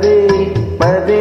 ಪದೇ ಪದೇ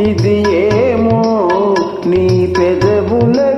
ఇది ఏమో నీ పెదవులకు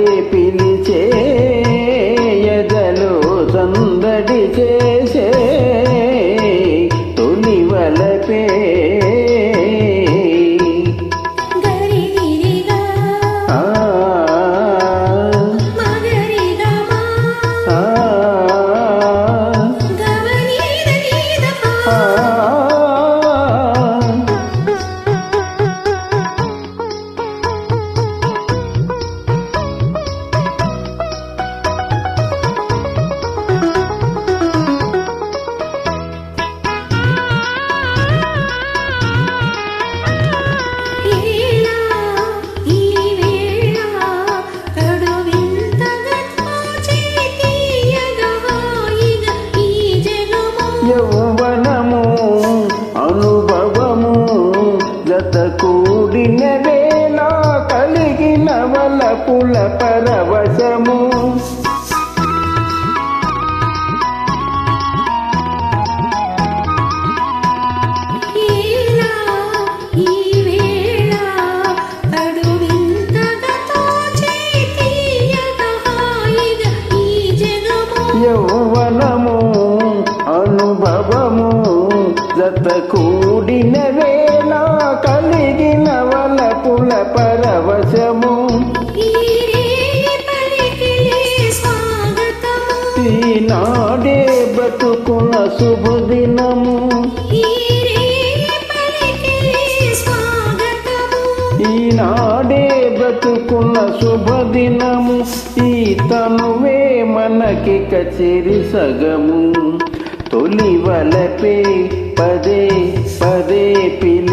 అనుభవము గత కూడినవేలా కలిగిన వలపుల పరవశ జత కూడిన వేలా కలిగిన వల పుల పరవశము. ఈనాడే బతుకుల శుభదినము. ఈనాడే బతుకుల శుభదినము. ఈ తనువే మనకి కచేరి సగము. తొలివలపే பதே பதே பின்